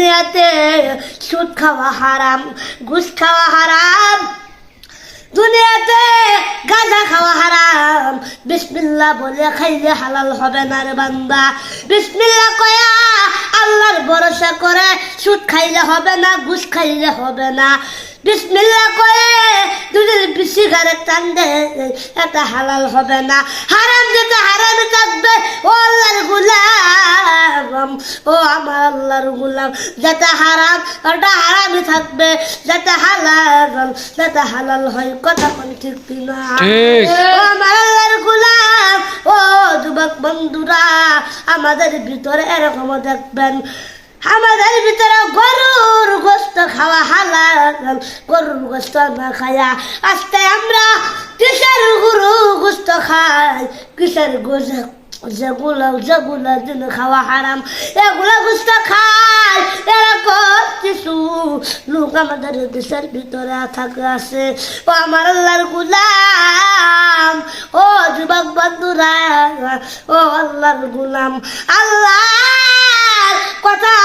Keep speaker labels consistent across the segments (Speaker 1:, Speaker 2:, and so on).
Speaker 1: দুনিয়াতে সুদ খাওয়া হারাম, ঘুষ খাওয়া হারাম। দুনিয়াতে গাঁজা খাওয়া হারাম। বিসমিল্লা বলে খাইলে হালাল হবে না রে বান্দা। বিসমিল্লা কয়া আল্লাহর ভরসা করে সুদ খাইলে হবে না, ঘুষ খাইলে হবে না। বিসমিল্লা করে দুধের বেশি ঘরে এটা হালাল হবে না। হারাম থাকবে ও আল্লাহর গুলাম ও আমার আল্লাহর গুলাম। যেটা হারাম ওটা হারামই থাকবে। যেটা হালাল যেটা হালাল হয় কথা কোন ঠিক কিনা? ও আমার আল্লাহর গুলাম ও যুবক বন্ধুরা আমাদের ভিতরে এরকম দেখবেন। আমাদের ভিতরে গরুর গোস্ত খাওয়া গরুর গোস্ত না খায়া, আজকে আমরা কিসের গরু গোস্ত খাই? কিসের গোস যেগুলো যেগুলো দিন খাওয়া হারাম, এগুলো গোস্ত খাই। এরকম কিছু লোক আমাদের দেশের ভিতরে থাকে, আছে। ও আমার আল্লাহর গুলাম। ও যুবক বন্ধুরা, ও আল্লাহর গুলাম। আল্লাহ কথা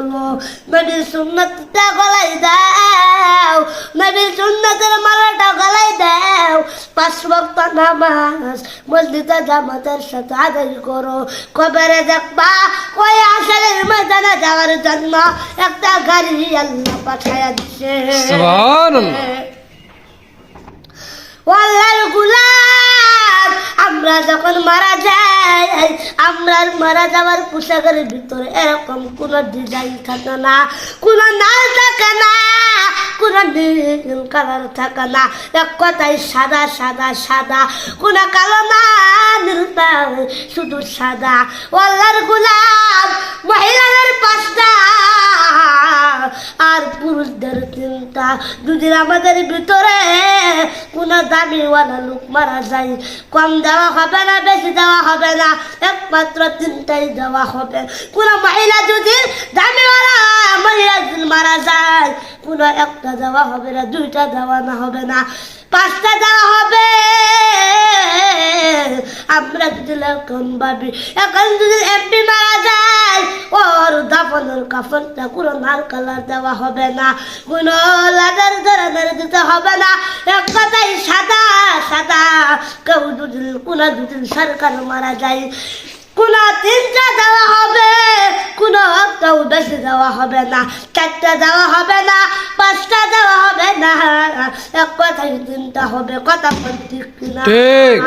Speaker 1: চলো নবীর সুন্নতটা গলাই দাও নবীর সুন্নতের মালাটা গলাই দাও। পাঁচ বক্ত নামাজ মসজিদে জামাতের সাথে আদায় করো। কবেরে দেখবা ওই আসলের ময়দানে যাওয়ার জন্য একটা গাড়ি আল্লাহ দিচ্ছে
Speaker 2: সুবহানাল্লাহ।
Speaker 1: আল্লাহর গুলাম আমরা যখন মারা যাই আমরা মারা যাওয়ার পোশাকের ভিতরে এরকম কোন ডিজাইন থাকে না, কোন নাল থাকে না, কোন কালার থাকে না। এক কথায় সাদা সাদা সাদা, কোন কালো না শুধু সাদা। আল্লাহর গুলাম মহিলাদের পাঁচটা, আর পুরুষদের চিন্তা যদি আমাদের ভিতরে কোনো দামিওয়ালা লোক মারা যায়। কম দেওয়া হবে না, বেশি দেওয়া হবে না, একমাত্র তিনটাই দেওয়া হবে। কোনো মহিলা যদি দামিওয়ালা মহিলা যদি মারা যায়, কোনো একটা দেওয়া হবে না, দুইটা দেওয়া না হবে না, পাঁচটা দেওয়া হবে। আমরা যদি এখন ভাবি, এখন যদি এমপি মারা যায়, ওর দাফনের কাফনটা কোনো লাল কালার দেওয়া হবে না, কোনো লাদার ধরনের দিতে হবে না এক কথাই সাদা সাদা কেউ দুদিন কোনো দুদিন সরকার মারা যায়। কোনা তিনটা দেওয়া হবে কোন একটাও বেশি দেওয়া হবে না। চারটা দেওয়া হবে না পাঁচটা দেওয়া হবে না। এক কথায় তিনটা হবে কথা ঠিক।
Speaker 2: ঠিক।